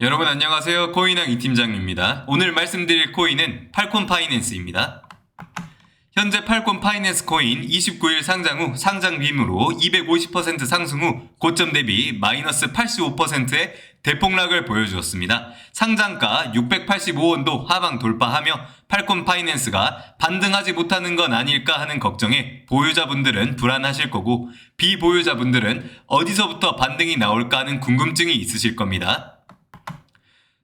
여러분 안녕하세요. 코인왕 이팀장입니다. 오늘 말씀드릴 코인은 팔콘 파이낸스입니다. 현재 팔콘 파이낸스 코인 29일 상장 후 상장 빔으로 250% 상승 후 고점 대비 마이너스 85%의 대폭락을 보여주었습니다. 상장가 685원도 하방 돌파하며 팔콘 파이낸스가 반등하지 못하는 건 아닐까 하는 걱정에 보유자분들은 불안하실 거고 비보유자분들은 어디서부터 반등이 나올까 하는 궁금증이 있으실 겁니다.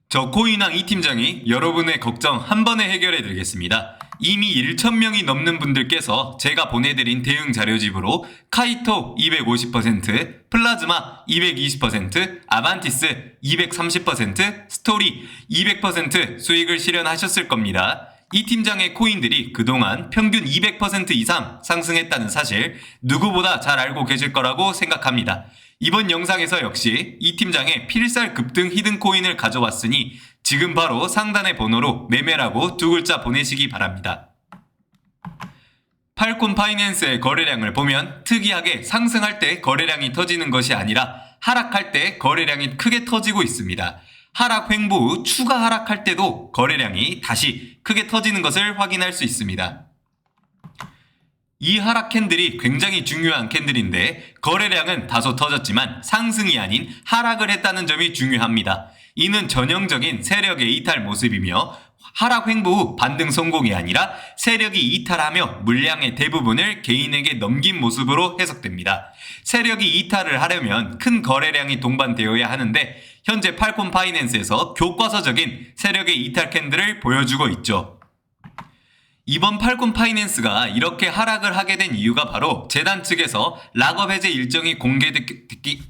저 코인왕 이 팀장이 여러분의 걱정 한 번에 해결해 드리겠습니다. 이미 1,000명이 넘는 분들께서 제가 보내드린 대응 자료집으로 카이토 250%, 플라즈마 220%, 아반티스 230%, 스토리 200% 수익을 실현하셨을 겁니다. 이 팀장의 코인들이 그동안 평균 200% 이상 상승했다는 사실 누구보다 잘 알고 계실 거라고 생각합니다. 이번 영상에서 역시 이 팀장의 필살 급등 히든 코인을 가져왔으니 지금 바로 상단의 번호로 매매라고 두 글자 보내시기 바랍니다. 팔콘 파이낸스의 거래량을 보면 특이하게 상승할 때 거래량이 터지는 것이 아니라 하락할 때 거래량이 크게 터지고 있습니다. 하락 횡보 후 추가 하락할 때도 거래량이 다시 크게 터지는 것을 확인할 수 있습니다. 이 하락 캔들이 굉장히 중요한 캔들인데 거래량은 다소 터졌지만 상승이 아닌 하락을 했다는 점이 중요합니다. 이는 전형적인 세력의 이탈 모습이며 하락 횡보 후 반등 성공이 아니라 세력이 이탈하며 물량의 대부분을 개인에게 넘긴 모습으로 해석됩니다. 세력이 이탈을 하려면 큰 거래량이 동반되어야 하는데 현재 팔콘 파이낸스에서 교과서적인 세력의 이탈 캔들을 보여주고 있죠. 이번 팔콘 파이낸스가 이렇게 하락을 하게 된 이유가 바로 재단 측에서 락업 해제 일정이 공개됐기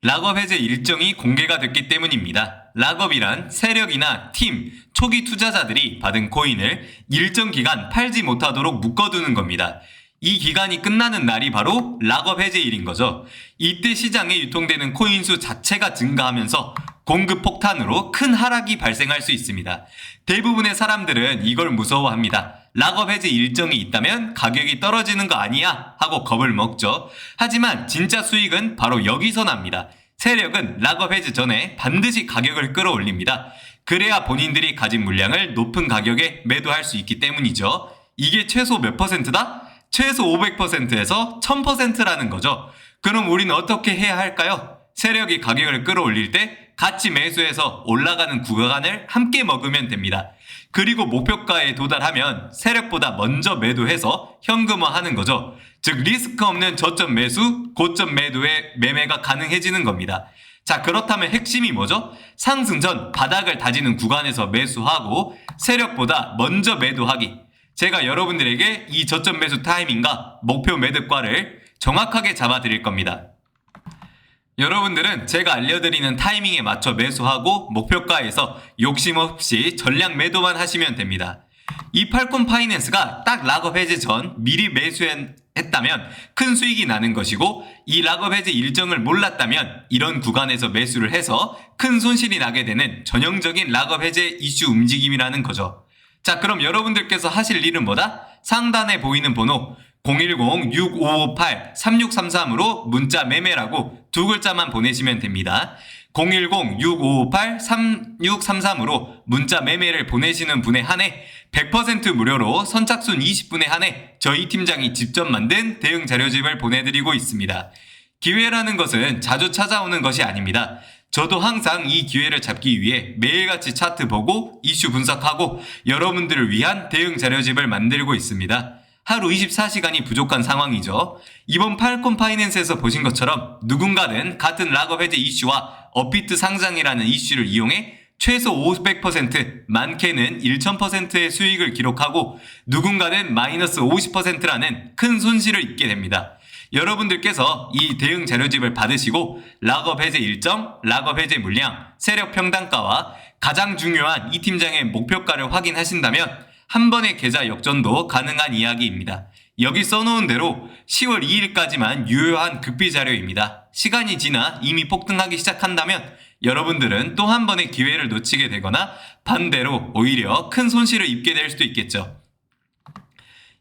락업 해제 일정이 공개가 됐기 때문입니다. 락업이란 세력이나 팀, 초기 투자자들이 받은 코인을 일정 기간 팔지 못하도록 묶어두는 겁니다. 이 기간이 끝나는 날이 바로 락업 해제일인 거죠. 이때 시장에 유통되는 코인 수 자체가 증가하면서 공급 폭탄으로 큰 하락이 발생할 수 있습니다. 대부분의 사람들은 이걸 무서워합니다. 락업 해제 일정이 있다면 가격이 떨어지는 거 아니야? 하고 겁을 먹죠. 하지만 진짜 수익은 바로 여기서 납니다. 세력은 락업 해제 전에 반드시 가격을 끌어올립니다. 그래야 본인들이 가진 물량을 높은 가격에 매도할 수 있기 때문이죠. 이게 최소 몇 퍼센트다? 최소 500%에서 1000%라는 거죠. 그럼 우리는 어떻게 해야 할까요? 세력이 가격을 끌어올릴 때 같이 매수해서 올라가는 구간을 함께 먹으면 됩니다. 그리고 목표가에 도달하면 세력보다 먼저 매도해서 현금화하는 거죠. 즉 리스크 없는 저점 매수, 고점 매도의 매매가 가능해지는 겁니다. 자 그렇다면 핵심이 뭐죠? 상승 전 바닥을 다지는 구간에서 매수하고 세력보다 먼저 매도하기. 제가 여러분들에게 이 저점 매수 타이밍과 목표 매듭과를 정확하게 잡아 드릴 겁니다. 여러분들은 제가 알려드리는 타이밍에 맞춰 매수하고 목표가에서 욕심 없이 전량 매도만 하시면 됩니다. 이 팔콘 파이낸스가 딱 락업 해제 전 미리 매수했다면 큰 수익이 나는 것이고 이 락업 해제 일정을 몰랐다면 이런 구간에서 매수를 해서 큰 손실이 나게 되는 전형적인 락업 해제 이슈 움직임이라는 거죠. 자 그럼 여러분들께서 하실 일은 뭐다? 상단에 보이는 번호 010-6558-3633으로 문자 매매라고 두 글자만 보내시면 됩니다. 010-6558-3633으로 문자 매매를 보내시는 분에 한해 100% 무료로 선착순 20분에 한해 저희 팀장이 직접 만든 대응 자료집을 보내드리고 있습니다. 기회라는 것은 자주 찾아오는 것이 아닙니다. 저도 항상 이 기회를 잡기 위해 매일같이 차트 보고 이슈 분석하고 여러분들을 위한 대응 자료집을 만들고 있습니다. 하루 24시간이 부족한 상황이죠. 이번 팔콘 파이낸스에서 보신 것처럼 누군가는 같은 락업 해제 이슈와 업비트 상장이라는 이슈를 이용해 최소 500%, 많게는 1000%의 수익을 기록하고 누군가는 마이너스 50%라는 큰 손실을 입게 됩니다. 여러분들께서 이 대응 자료집을 받으시고 락업 해제 일정, 락업 해제 물량, 세력 평단가와 가장 중요한 이 팀장의 목표가를 확인하신다면 한 번의 계좌 역전도 가능한 이야기입니다. 여기 써놓은 대로 10월 2일까지만 유효한 급비 자료입니다. 시간이 지나 이미 폭등하기 시작한다면 여러분들은 또 한 번의 기회를 놓치게 되거나 반대로 오히려 큰 손실을 입게 될 수도 있겠죠.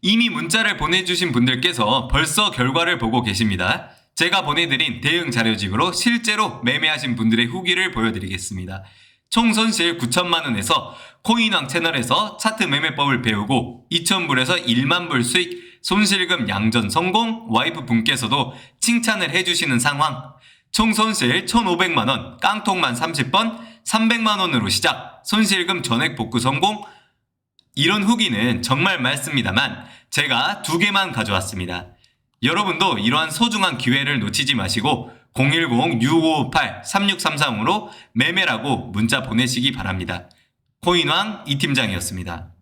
이미 문자를 보내주신 분들께서 벌써 결과를 보고 계십니다. 제가 보내드린 대응 자료집으로 실제로 매매하신 분들의 후기를 보여드리겠습니다. 총 손실 9천만 원에서 코인왕 채널에서 차트 매매법을 배우고 2,000불에서 1만 불 수익 손실금 양전 성공 와이프 분께서도 칭찬을 해주시는 상황. 총 손실 1,500만 원, 깡통만 30번, 300만 원으로 시작, 손실금 전액 복구 성공. 이런 후기는 정말 많습니다만 제가 두 개만 가져왔습니다. 여러분도 이러한 소중한 기회를 놓치지 마시고 010-6558-3633으로 매매라고 문자 보내시기 바랍니다. 코인왕 이 팀장이었습니다.